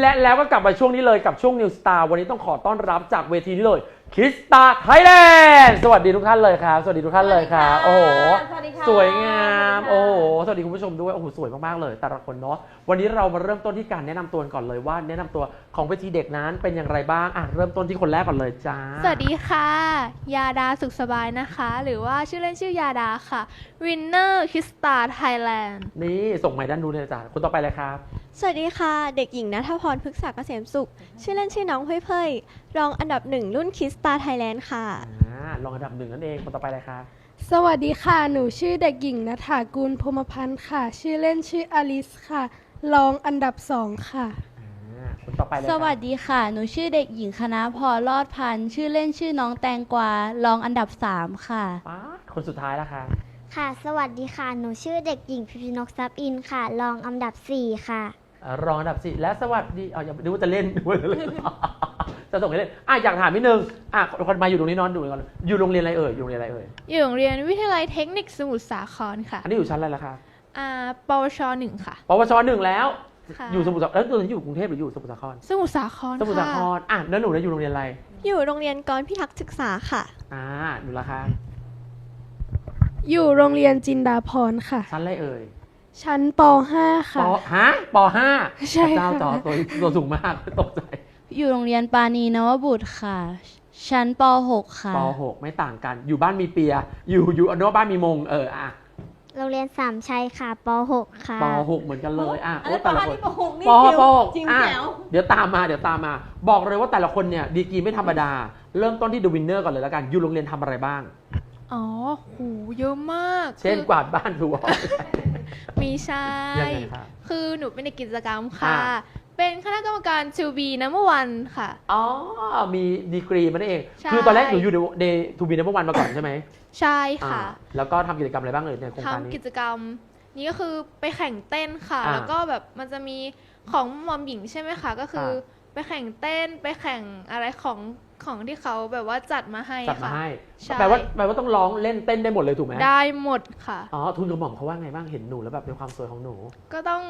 และแล้วก็กลับมาช่วงนี้เลยกับช่วง New Star วันนี้ต้องขอต้อนรับจากเวทีนี้เลยคิสตาไทยแลนด์สวัสดีทุกท่านเลยครับ สวัสดีทุกท่านเลยครับโอ้โหสวัสดีค่ะสวยงามสวัสดีค่ะโอ้โหสวัสดีคุณผู้ชมด้วยโอ้โหสวยมากๆเลย แต่ละคนเนาะวันนี้เรามาเริ่มต้นที่การแนะนำตัวกันก่อนเลยว่า แนะนำตัวของเวทีเด็กนั้นเป็นอย่างไรบ้างอะเริ่มต้นที่คนแรกก่อนเลยจ้าสวัสดีค่ะ ยาดาสุขสบายนะคะ หรือว่าชื่อเล่นชื่อยาดาค่ะ Winner k i s t a r Thailand นี่ส่งไม้ด้านนู้นเลยจ้าคนต่อไปเลยครับ สวัสดีค่ะ เด็กหญิงนัทพรพฤกษาเกษมสุข ชื่อเล่นชื่อน้องเพ่ยเพ่ยรองอันดับหนึ่งรุ่นคิสตาไทยแลนด์ค่ะ อ่าลองอันดับหนึ่งนั่นเองคนต่อไปเลยครับสวัสดีค่ะ หนูชื่อเด็กหญิงนัฐากุลพรหมพันธ์ค่ะ ชื่อเล่นชื่ออลิสค่ะ รองอันดับสองค่ะ อ่าคนต่อไปเลยคสรับวัสดีค่ะ หนูชื่อเด็กหญิงคณะพรรอดพันธ์ชื่อเล่นชื่อน้องแตงกวารองอันดับ3ค่ะ ป๊าดคนสุดท้ายแล้วครับค่ะ สวัสดีค่ะ หนูชื่อเด็กหญิงพิพินกทรัพย์อินค่ะ รองอันดับ 4 ค่ะอ่า รองอันดับสี่และสวัสดีเอาอย่าดูว่าจะเล่นดูว่าจะเล่นจะส่งให้เล่นอะอยากถามนิดนึงอะคนมาอยู่ตรงนี้นอนดูก่อนอยู่โรงเรียนอะไรเอ่ยอยู่โรงเรียนอะไรเอ่ยอยู่โรงเรียนวิทยาลัยเทคนิคสมุทรสาครค่ะ อันนี้อยู่ชั้นอะไรล่ะคะอ่าปวชหนึ่งค่ะปวชหนึ่งแล้ว ค่ะ อยู่สมุทรสาครแล้วตัวนี้อยู่กรุงเทพหรืออยู่สมุทรสาคร สมุทรสาครสมุทรสาคค่ะรอะแล้วหนูเนี่ยอยู่โรงเรียนอะไรอยู่โรงเรียนกรพิทักษ์ศึกษาค่ะ อ่าหนูละคะอยู่โรงเรียนจินดาพรค่ะ ชั้นอะไรเอ่ย ชั้นป .5 ปค่ะ ฮะปห้าใช่เจ้าค่ะจอตัวตัวสูงมากตกใจอยู่โรงเรียนปานีนวบุตรค่ะ ชั้นป .6 ค่ะ ปหกไม่ต่างกัน อยู่บ้านมีเปีย อยู่อยู่อันนู้นบ้านมีมง เอออะโรงเรียนสามชัยค่ะป .6 ค่ะ ปหกเหมือนกันเลยอะอันโอ้นั้นแต่ละปคนนี่ปหกนี่ปหกจิ๋วปหกจริงอะแจ๋ว เดี๋ยวตามมาเดี๋ยวตามมา บอกเลยว่าแต่ละคนเนี่ยดีกรีไม่ธรรมดา เริ่มต้นที่ The Winner ก่อนเลยแล้วกัน อยู่โรงเรียนทำอะไรบ้าง อ๋อโหเยอะมากเช่นคือกวาดบ้านถู มีใช่ยังไงครับคือหนูเป็นในกิจกรรมค่ะ อ่า เป็นคณะกรรมการ to be number one ค่ะ อ๋อ มีดีกรีมาได้เอง ใช่ คือตอนแรกหนูอยู่ในทูบีในเมื่อวันมาก่อนใช่ไหมใช่อ่าค่ะแล้วก็ทำกิจกรรมอะไรบ้างเลยในโครงการทำนี้ กิจกรรม นี้ก็คือไปแข่งเต้นค่ะ อ่าแล้วก็แบบมันจะมีของหมอมหญิงใช่ไหมคะ ก็คือออ่ไปแข่งเต้นไปแข่งอะไรของ ของที่เขาแบบว่าจัดมาให้จัดมาค่ะ ให้ใช่ แปลว่าแปลว่าต้องร้องเล่นเต้นได้หมดเลยถูกไหมได้หมดค่ะ อ๋อทุนกระหม่อมเขาว่าไงบ้างเห็นหนูแล้วแบบในความสวยของหนู ก็ต้อง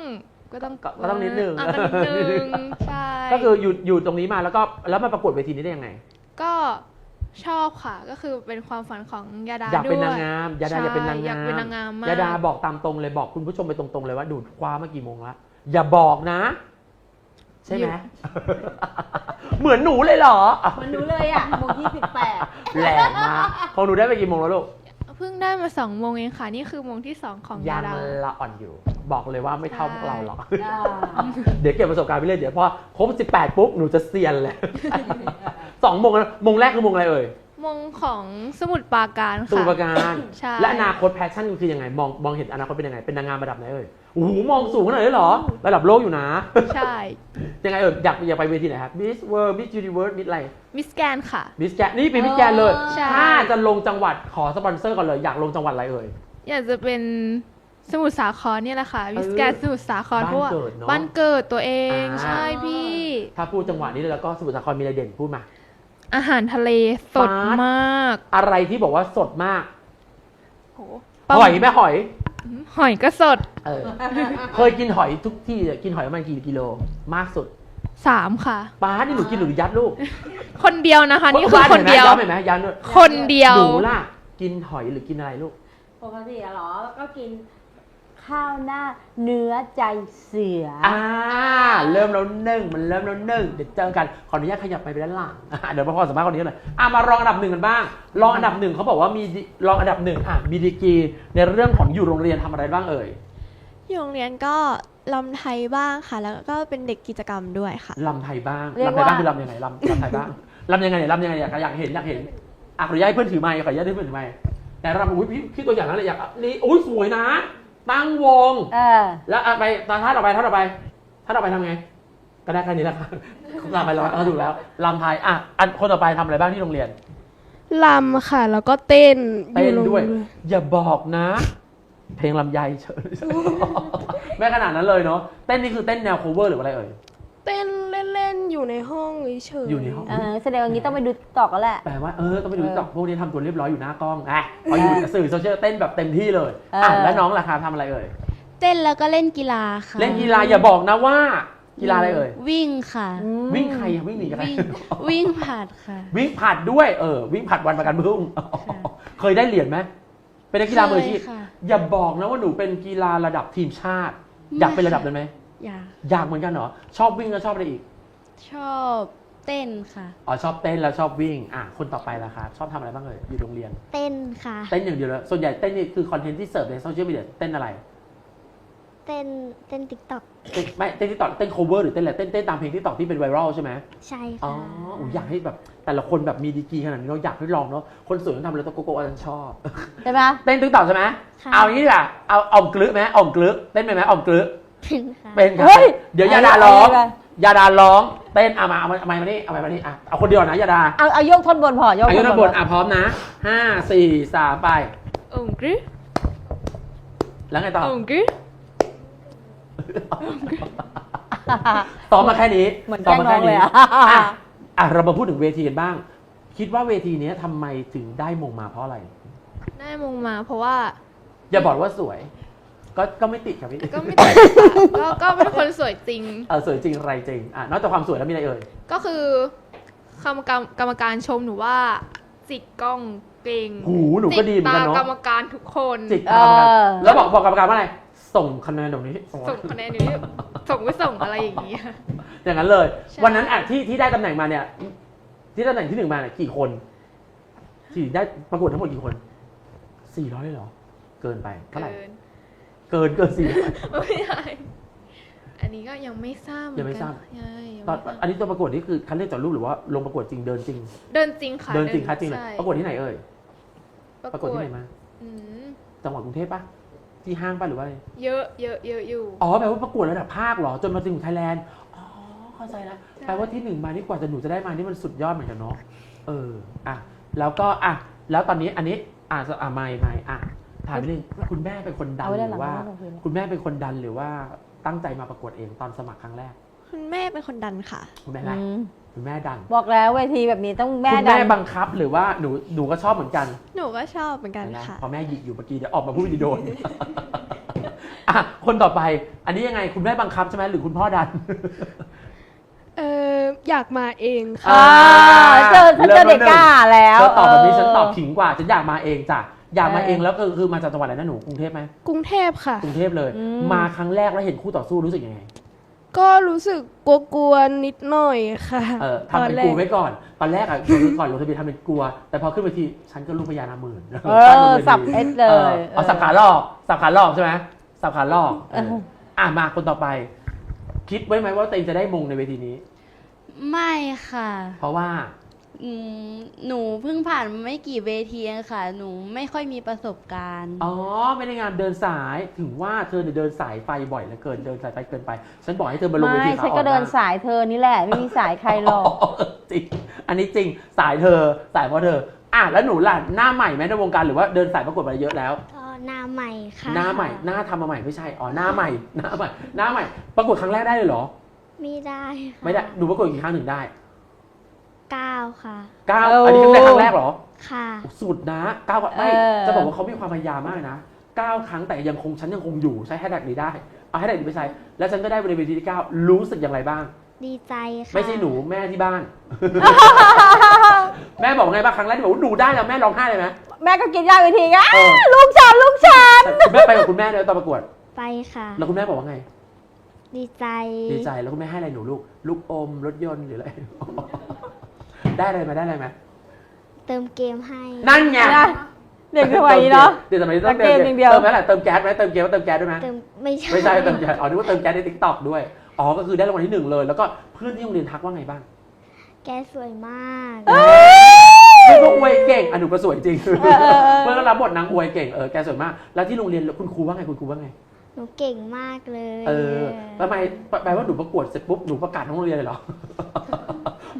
ก็ต้องก็ก็ต้องนิดนึงอะก็นิดนึงใช่ก็คืออยู่อยู่ตรงนี้มาแล้วก็แล้วมาประกวดเวทีนี้ได้ยังไง ก็ชอบค่ะก็คือเป็นความฝันของยาดาอยากเป็นด้นาวยงงามยาดาอยากเป็นนางใช่อยากงามเป็นนางงามมาก ยาดาบอกตามตรงเลยบอกคุณผู้ชมไปตรงๆเลยว่าดูคว้ามากี่โมงละอย่าบอกนะ ใช่ไหม เหมือนหนูเลยเหรอมันรู้เลยอะโมงยี่สิบแปดแรงมากของหนูได้ไปกี่โมงแล้วลูก เพิ่งได้มาสองโมงเองค่ะ นี่คือโมงที่สองของยายังดา ละอ่อนอยู่ บอกเลยว่าไม่เท่าพวกเราหรอกอ่าเดี๋ยวเก็บประสบการณ์ไปเรื่อยเดี๋ยวพอครบ 18 ปุ๊บ หนูจะเซียนเลย สองโมงแล้วโมงแรกคือโมงอะไรเอ่ยโมงของสมุดปราการสูค่ะประการใช่ และอนาคตแพชชั่นคือยังไง มองมองเห็นอนาคตเป็นยังไง เป็นนางงามระดับไหนเอ่ยโอ้โหมองสูงขนาดนี้เหรอ ระดับโลกอยู่นะ ใช่ยังไงเอ่ยอยากอยากไปเวทีไหนครับ Miss World Miss Universe Miss อะไร มิสแกนค่ะ Miss แกนี่เป็น Miss แกนเลย ใช่ ถ้าจะลงจังหวัดขอสปอนเซอร์ก่อนเลย อยากลงจังหวัดอะไรเอ่ย อยากจะเป็นสมุทรสาครเนี่ยแหละค่ะ มิสแกนสมุทรสาครบ้านเพราะว่าเกิดเนอะบ้านเกิดตัวเองอ่า ใช่พี่ ถ้าพูดจังหวัดนี้เลยแล้วก็สมุทรสาครมีอะไรเด่นพูดมา อาหารทะเลสดป๊าดมาก อะไรที่บอกว่าสดมากโหหอยไหมหอย หอยก็สด เออ เคยกินหอยทุกที่เนี่ยกินหอยประมาณกี่กิโลมากสุดสามค่ะป้านี่หนูกินหรือยัดลูกคนเดียวนะคะนี่คือบ้าคนเดียวเห็นไหมยัดเห็นไหมยัดด้วยคนเดียวหนูล่ะ กินหอยหรือกินอะไรลูกปกติอะเหรอ ก็กิน ข้าวหน้าเนื้อใจเสือออ่าเริ่มแล้วหนึ่งมันเริ่มแล้วหนึ่งเดี๋ยวเจอกันขออนุญาตขยับไปไปด้านหลังอะเดี๋ยวมาพอสัมภาษณ์คนนี้หน่อยอะมารองอันดับหนึ่งกันบ้างรองอันดับหนึ่งเขาบอกว่ามีดิรองอันดับหนึ่งอะมีดีกรีในเรื่องของอยู่โรงเรียนทำอะไรบ้างเอ่ยอยู่โรงเรียนก็ลำไทยบ้างค่ะ แล้วก็เป็นเด็กกิจกรรมด้วยค่ะ ลำไทยบ้างเรียกลำไทยบ้างว่าคือลำยังไงลำลำไทยบ้างลำยังไงเนี่ยลำยังไงอยากอยากเห็นอยากเห็นอะขออนุญาตให้เพื่อนถือไมค์ขออนุญาตให้เพื่อนถือไมค์แต่รำอุ้ยพี่พี่ตัวอย่างนั้นเลยอยากนี่อุ้ยสวยนะ ตั้งวง เออ แล้วอะไปตอนท่าต่อไปท่าต่อไปท่าต่อไปทำไง ก็ได้แค่นี้แหละครับลำไปแล้วถูกแล้วลำไทยอะอันคนต่อไปทำอะไรบ้างที่โรงเรียนลำค่ะ แล้วก็เต้นเต้นโรงด้วยเรีนอย่าบอกนะ เพลงลำไยเฉย แม่ขนาดนั้นเลยเนาะเต้นนี่คือเต้นแนว cover หรืออะไรเอ่ย เต้นเล่นๆอยู่ในห้องเฉยๆอยู่ในห้อง เออแสดงว่างี้ต้องไปดูตอกกันแหละ แปลว่าเออต้องไปดูเออตอกพวกนี้ทำตัวเรียบร้อยอยู่หน้ากล้องอะพออยู่สื่อโซเชียลเต้นแบบเต็มที่เลยอะเออ แล้วน้องล่ะครับทำอะไรเอ่ยเต้นแล้วก็เล่นกีฬาค่ะเล่นกีฬาอย่าบอกนะว่า กีฬาอะไรเอ่ยวิ่งค่ะ วิ่งใครอะวิ่งหนีกันไหมวิ่งวิ่งผลัดค่ะ วิ่งผลัดด้วยเออวิ่งผลัดวันประกันพรุ่งเคยได้เหรียญไหมเป็นนักกีฬามืออาชีพเคยค่ะอย่าบอกนะว่าหนูเป็นกีฬาระดับทีมชาติ อยากเป็นระดับนั้นไหม อยากอยากเหมือนกันเหรอ ชอบวิ่งแล้วชอบอะไรอีก ชอบเต้นค่ะ อ๋อชอบเต้นแล้วชอบวิ่ง อะคนต่อไปละครับชอบทำอะไรบ้างเอ่ยอยู่โรงเรียน เต้นค่ะ เต้นอย่างเดียวเลยส่วนใหญ่เต้นนี่คือคอนเทนต์ที่เสิร์ฟในโซเชียลมีเดียเต้นอะไรเต้นเต้นติ๊กต็อกเต้นไม่เต้นที่ต่อเต้น cover หรือเต้นอะไรเต้นเต้นตามเพลงที่ต่อที่เป็นไวรัลใช่ไหมใช่อ๋อค่ะอุ๊ยอยากให้แบบแต่ละคนแบบมีดีกรีขนาดนี้เราอยากให้ลองเนาะคนสวยต้องทำอะไรต้องโกโก้อันชอบ ใช่ไหมเต้นติ๊กต็อกใช่ไหมค่ะเอาอย่างนี้ดีกว่าเอาอ่อมกลึไหมอ่อมกลึเต้นเป็นไหมอ่อมกลึ เป็นค่ะ เป็นครับเฮ้ยเดี๋ยวยาดาร้องอะไรยาดาร้องเต้นเอามาเอามาเอามามานี่เอามามานี่อะเอาคนเดียวนะยาดาเอาเอายกท่อนบนพอยกอายุท่อนนบบนนอะพร้อมนะห้าสี่สามไปองกึแล้วไงต่อองกึซ้อมมาแค่นี้เหมือนซ้อมมาแค่แกล้งน้องเลยนี้อะ อะอะเรามาพูดถึงเวทีกันบ้าง คิดว่าเวทีเนี้ยทำไมถึงได้มงมาเพราะอะไร ได้มงมาเพราะว่าอย่าบอกว่าสวย ก็ก็ไม่ติดครับพี่ก็ไม่ติดค่ะก็ก็เป็นคนสวยจริง เออสวยจริงอะไรจริงอะนอกจากความสวยแล้วมีอะไรเอ่ยก็คือกรรมการกรรมการชมหนูว่า จิกกล้องเก่งหูหนูก็ดีเหมือนกันจิตเนาะตากรรมการทุกคนจิกเอตามกันอแล้วบอกบอกกรรมการว่าอะไรส่งคะแนนตรงนี้ส่งส่งคะแนนอยู่นี่ส่งไม่ส่งอะไรอย่างนี้ อย่างนั้นเลย ใช่ วันนั้นอะที่ที่ได้ตำแหน่งมาเนี่ย ที่ได้ตำแหน่งที่หนึ่งมาเนี่ยกี่คน ที่ได้ประกวดทั้งหมดกี่คนสี่ร้อยเลยเหรอเกินไปเท่าไหร่ เกิน เกินเกินสี่ไม่ใช่อันนี้ก็ยังไม่ทราบเหอนยังไม่กันทราบใช่ยังตอนไม่ทราบอันนี้ตัวประกวดนี่คือคัดเลือกจากรูปหรือว่าลงประกวดจริงเดินจริง เดินจริงค่ะเดินจริงคัดจริงเลยใช่ประกวดที่ไหนเอ่ยประประกกววดดที่ไหนมาอืมจังหวัดกรุงเทพปะที่ห้างปะหรือว่าอะไรเยอะเยอะเยอะอยู่ อ๋อแปลว่าประกวดระดับภาคเหรอจนมาถึงไทยแลนด์อ๋อเข้าใจแล้วใช่ แปลว่าที่หนึ่งมานี่กว่าจะหนูจะได้มานี่มันสุดยอดเหมือนกันเนาะเอออะแล้วก็อะแล้วตอนนี้อันนี้อะอะไม่ไม่อะ ถามนิดนึงคุณแม่เป็นคนดันเอาไว้หด้านรืหลังอว่าเอาไว้ด้านหลังคุณแม่เป็นคนดันหรือว่าตั้งใจมาประกวดเองตอนสมัครครั้งแรก คุณแม่เป็นคนดันค่ะ คุณแม่อะไรอืมคุณแม่ดัน บอกแล้วเวทีแบบนี้ต้องแม่คุณดัแม่นบังคับหรือว่าหนูหนูก็ชอบเหมือนกัน หนูก็ชอบเหมือนกันนะค่ะพอแม่หยิกอยู่เมื่อกี้เดี๋ยวออกมาพูดดีโดนอะคนต่อไป อันนี้ยังไงคุณแม่บังคับใช่ไหมหรือคุณพ่อดันเอ ออยากมาเองค่ะ อ่าเจอฉันเจอเด็กกล้าแล้วเธอตอบแบบนี้เฉันตอบขิงกว่าฉันอยากมาเองจ้ะอยากมาเออเองแล้วก็คือมาจากจังหวัดอะไรนะหนูกรุงเทพไหมกรุงเทพค่ะ กรุงเทพเลย อืม มาครั้งแรกแล้วเห็นคู่ต่อสู้รู้สึกยังไงก็รู้สึกกลัวๆนิดหน่อยค่ะเออทำเป็นตกลัวแรไว้ก่อนตอนแรกอะคือก่อนลงทะเบียนทำเป็นกลัว แต่พอขึ้นไปทีฉันก็ลูกพญานาคหมื่นเออสับเอสเลยเอาสับขาหลอกสับขาหลอกใช่ไหมสับขาหลอกเออ อะมาคนต่อไป คิดไว้ไหมว่าตัวเองจะได้มงในเวทีนี้ ไม่ค่ะ เพราะว่าอืมหนูเพิ่งผ่านมาไม่กี่เวทีเองค่ะ หนูไม่ค่อยมีประสบการณ์ อ๋อไม่ได้งานเดินสายถึงว่าเธอเนี่ยเดินสายไฟบ่อยเหลือเกินเดินสายไฟเกินไป ฉันบอกให้เธอมาลงเวไม่ทีฉัขานอ่อก็นเดินบ้างสายเธอนี่แหละ ไม่มีสายใครหรอก จริงอันนี้จริงสายเธอสายเพราะเธอ อะแล้วหนูล่ะหน้าใหม่ไหมในวงการหรือว่าเดินสายประกวดมาเยอะแล้ว ก็หน้าใหม่ค่ะ หน้าใหม่หน้าทำมาใหม่ไม่ใช่อ๋อหน้าใหม่หน้าใหม่หน้าใหม่ประกวดครั้งแรกได้เลยเหรอ ไม่ได้ค่ะไม่ได้หนูประกวดกี่ครั้งถึงได้เก้าค่ะ เก้าเอออัอันนี้ได้ครั้งแรกเหรอค่ะสุดนะเก้าไม่เออ จะบอกว่าเขามีความพยายามมากนะเก้าครั้งแต่ยังคงฉันยังคงอยู่ใช้แฮชแท็กนี้ได้เอาแฮชแท็กนี้ไปใช้ แล้วฉันก็ได้บริเวณที่เก้ารู้สึกอย่างไรบ้าง ดีใจค่ะไม่ใช่หนูแม่ที่บ้าน แม่บอกไงบ้างครั้งแรกที่บอกว่าหนูได้แล้วแม่ร้องไห้เลยไหม แม่ก็กินยาเวทีอะเออ ลูกฉันลูกฉันคุณแม่ไปกับคุณแม่เลยตอนประกวด ไปค่ะ แล้วคุณแม่บอกว่าไง ดีใจ ดีใจแล้วคุณแม่ให้อะไรหนูลูก ลูกอมรถยนต์หรืออะไร ได้อะไรมาได้อะไรมาเติมเกมให้ นั่นไงนะเด็กสมัยนี้เนาะ เด็กสมัยนี้ต้องแต่เกมอย่างเดียว เติมไหมล่ะเติมแก๊สไหมเติมเกมว่าเติมแก๊สด้วยไหมเติมไม่ใช่ไม่ใช่เติมแก๊สอ๋อนึกว่าเติมแก๊สในทิกตอกด้วยอ๋อก็คือได้รางวัลที่หนึ่งเลย แล้วก็เพื่อนที่โรงเรียนทักว่าไงบ้าง แกสวยมากเพื่อนก็อวยเก่งอะหนูก็สวยจริงเออเออเออเพื่อนก็รับบทนางอวยเก่งเออแกสวยมากแล้วที่โรงเรียนคุณครูว่าไงคุณครูว่าไง หนูเก่งมากเลยเออทำไมแปลว่าหนูประกวดเสร็จปุ๊บหนูประกาศทั้งโรงเรียนเลยเหรอ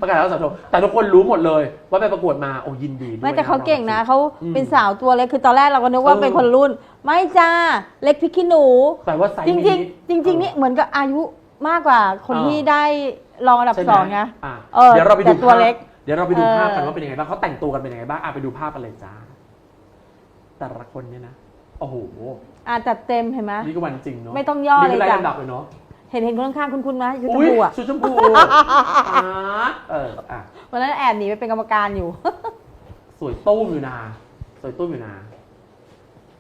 ประกาศแล้วสังคมแต่ทุกคนรู้หมดเลย ว่าไปประกวดมาโอ้ยินดีด้วยไม่แต่เขาเก่งนะเขาอืมเป็นสาวตัวเล็กคือตอนแรกเราก็นึกว่าเออเป็นคนรุ่น ไม่จ้าเล็กพริกขี้หนูแปลว่าไซส์จริงมิจริงนิๆจริงๆนี่เหมือนกับอายุมากกว่าคนเออที่ได้รองอันดับใช่ไหมสองนะอะเออเดี๋ยวเราไปแต่ดูตัวภาพเล็กเดี๋ยวเราไปดูเออภาพกันว่าเป็นยังไงบ้างเขาแต่งตัวกันเป็นยังไงบ้างอะไปดูภาพกันเลยจ้าแต่ละคนเนี่ยนะ โอ้โหอ่าจัดเต็มเห็นไหมนี่ก็วันจริงเนาะไม่ต้องย่อนี่คือเลยไล่จ้ะลำดับเลยเนาะเห็นเห็นคนข้างๆคุณคุณไหมชุดชมอุ้ยพูอะชุดชมพูอ่าเอออะวันนั้นแอบหนีไปเป็นกรรมการอยู่ สวยตุ้มอยู่นา สวยตุ้มอยู่นา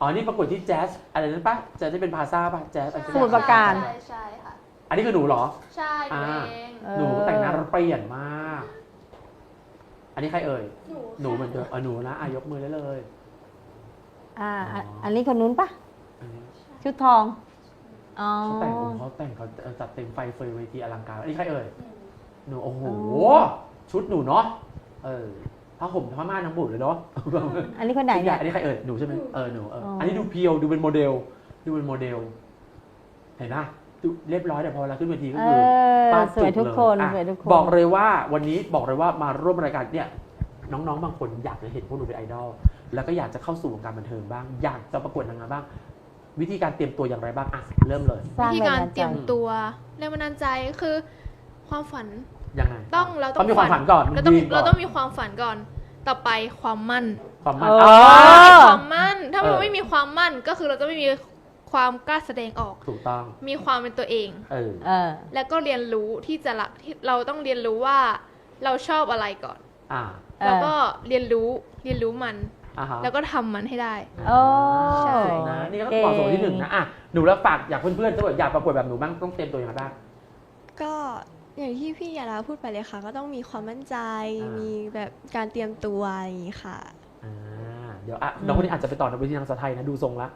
อ๋อนี่ประกวดที่แจ๊สอะไรนั้นปะแจ๊สที่เป็นพาซ่าปะแจ๊สอะไรสมุทรปราการ ใช่ใช่ค่ะ อันนี้คือหนูเหรอ ใช่หนูอ่าเองเออหนูแต่งหน้าแล้วเปลี่ยนมาก อันนี้ใครเอ่ย หนูเหมือนเดิมเออหนูนะอะยกมือได้เลย อ่าอ๋ออัอันนี้คนนู้นปะอันนี้ชุดทอง อ๋อ เขาแต่งองค์เขาแต่งเขาเออจัดเต็มไฟเฟยเวทีอลังการอันนี้ใครเอ่ย หนูโอ้โหชุดหนูเนาะ เออผ้าห่มผ้าม่านทั้งบุตรเลยเนาะอันนี้คนไหนชุดใหญ่เนี่ย อันนี้ใครเอ่ย หนูใช่ไหมเออ หนูเอออ๋ออั อันนี้ดูเพียว ดูเป็นโมเดล ดูเป็นโมเดล เห็นปะดูเรียบร้อยแต่พอเวลาขึ้นเวทีก็เอคือ อ ป้าสวยทุกคนจุกเลยสวยอะทุกคน บอกเลยว่าวันนี้บอกเลยว่ามาร่วมรายการเนี่ยน้องๆ บางคนอยากจะเห็นพวกหนูเป็นไอดอล แล้วก็อยากจะเข้าสู่วงการบันเทิงบ้าง อยากจะประกวดนางงามบ้าง วิธีการเตรียมตัวอย่างไรบ้างอะเริ่มเลยสร้างวิธีแรงการบันดาลเตรียมใจตัวแรงบันดาลใจคือ ความฝันยังไงต้องเราต้องต้องมีความฝันก่อนเราต้องยืนก่เราอนต้องมีความฝันก่อน ต่อไปความมั่น ความมั่นเอออ่ามีความมั่น ถ้าเอเราอไม่มีความมั่นก็คือเราจะไม่มีความกล้าแสดงออกถูกต้อง มีความเป็นตัวเองเออเออแล้วก็เรียนรู้ที่จะละที่เราต้องเรียนรู้ว่าเราชอบอะไรก่อนอ่าเออแล้วก็เรียนรู้เรียนรู้มัน อ่าฮะแล้วก็ทำมันให้ได้ โอ้ ใช่ นะนี่ก็เหมาะสมที่หนึ่งนะอะหนูแล้วฝากอยากเพื่อนๆถ้าเกิดอยากประกวดแบบหนูบ้างต้องเตรียมตัวยังไงบ้าง ก็อย่างที่พี่ยาดาพูดไปเลยค่ะ ก็ต้องมีความมั่นใจอ่ามี มีแบบการเตรียมตัวอย่างนี้ค่ะอ่าเดี๋ยวอะน้องคนนี้อาจจะไปต่อในเวทีนางสาวไทยนะดูทรงละ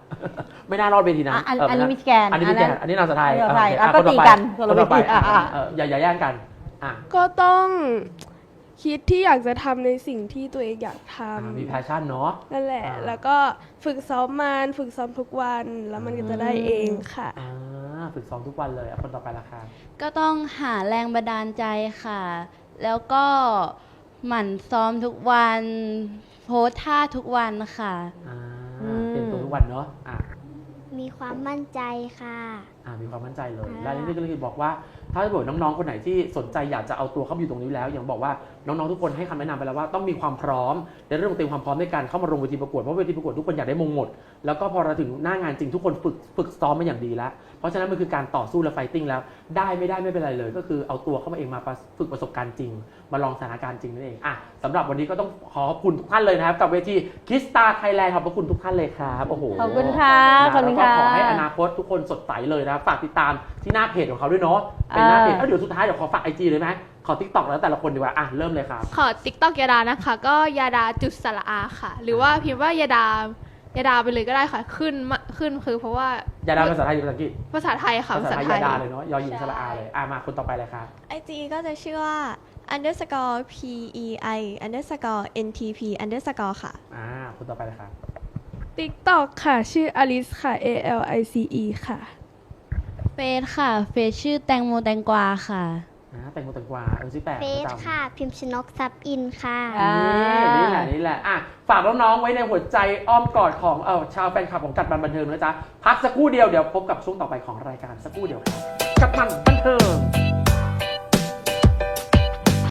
ไม่น่ารอดเวทีนะอะอันเอันนี้มิสแกนอันนี้มิสแกนอันนี้นางสาวไทยอันนี้นางสาวไทยโอเคอะก็ต่อตีไปกันคนละต่อไปเวทีอะอะ เอออย่าอย่าแย่งกันอะก็ต้อง คิดที่อยากจะทำในสิ่งที่ตัวเองอยากทอ่ามีแพชชั่นเนาะำนั่นแหละ อ่า แล้วก็ฝึกซ้อมมันฝึกซ้อมทุกวันแล้วมันก็จะได้เองค่ะ อ่าฝึกซ้อมทุกวันเลยอะคนต่อไปละค่ะก็ต้องหาแรงบันดาลใจค่ะ แล้วก็หมั่นซ้อมทุกวัน โพสท่าทุกวันค่ะ อ่าอืมเตรียมตัวทุกวันเนาะอะมีความมั่นใจค่ะ อ่ามีความมั่นใจเลย อ่า และนี่ก็เลยบอกว่า ถ้าเกิดน้องๆคนไหนที่สนใจอยากจะเอาตัวเข้ามาอยู่ตรงนี้แล้วอย่างบอกว่าน้องๆทุกคนให้คำแนะนำไปแล้วว่าต้องมีความพร้อมในเรื่องของเตรียมความพร้อมในการเข้ามาลงเวทีประกวดเพราะเวทีประกวดทุกคนอยากได้มงหมด แล้วก็พอเราถึงหน้างานจริงทุกคนฝึกฝึกซ้อมมาอย่างดีแล้ว เพราะฉะนั้นมันคือการต่อสู้และไฟติ้งแล้ว ได้ไม่ได้ไม่เป็นไรเลย ก็คือเอาตัวเข้ามาเองมาฝึกประสบการณ์จริง มาลองสถานการณ์จริงนั่นเองอะสำหรับวันนี้ก็ต้องขอขอบคุณทุกท่านเลยนะครับกับเวทีคิสตาไทยแลนด์ขอบพระคุณทุกท่านเลยครับโอ้โหขอบคุณค่ะนะขอบคุณแล้วก็ค่ะ ขอให้อนาคตทุกคนสดใสเลยนะฝากติดตามที่หน้าเพจของเขาด้วยเนาะ เป็นหน้าเพจอ่าเอ้ยเดี๋ยวสุดท้ายเดี๋ยวขอฝากไอจีเลยไหมขอทิกตอกแล้วแต่ละคนดีกว่าอะเริ่มเลยครับ ขอติ๊กต็อกยาดานะคะ ก็ยาดาจุดสระอาค่ะ หรือว่าพิมพ์ว่ายาดายาดาไปเลยก็ได้ค่ะ ขึ้นมาขึ้นคือเพราะว่า ยาดาภาษาไทยหรือภาษาอังกฤษภาษาไทยค่ะ ภาภาษาษาไทยไทยายดาเลยเนาะยอหญิงสระอาเลยอะมาคนต่อไปเลยครับ IG ก็จะชื่อว่า underscore p e i underscore n t p underscore ค่ะ อ่าคนต่อไปเลยครับ TikTok ค่ะ ชื่ออลิสค่ะ A L I C E ค่ะ เฟซค่ะ เฟซชื่อแตงโมแตงกวาค่ะ อ่าแต่งโมแต่งกวาเออสิแปดเฟซประจำ ค่ะ พิมพ์ชนกซับอินค่ะ อ่านี่นี่แหละนี่แหละอะฝากน้องๆไว้ในหัวใจอ้อมกอดของเออชาวแฟนคลับของกัดมันบันเทิงนะจ๊ะ พักสักครู่เดียวเดี๋ยวพบกับช่วงต่อไปของรายการสักครู่เดียวครับกัดมันบันเทิง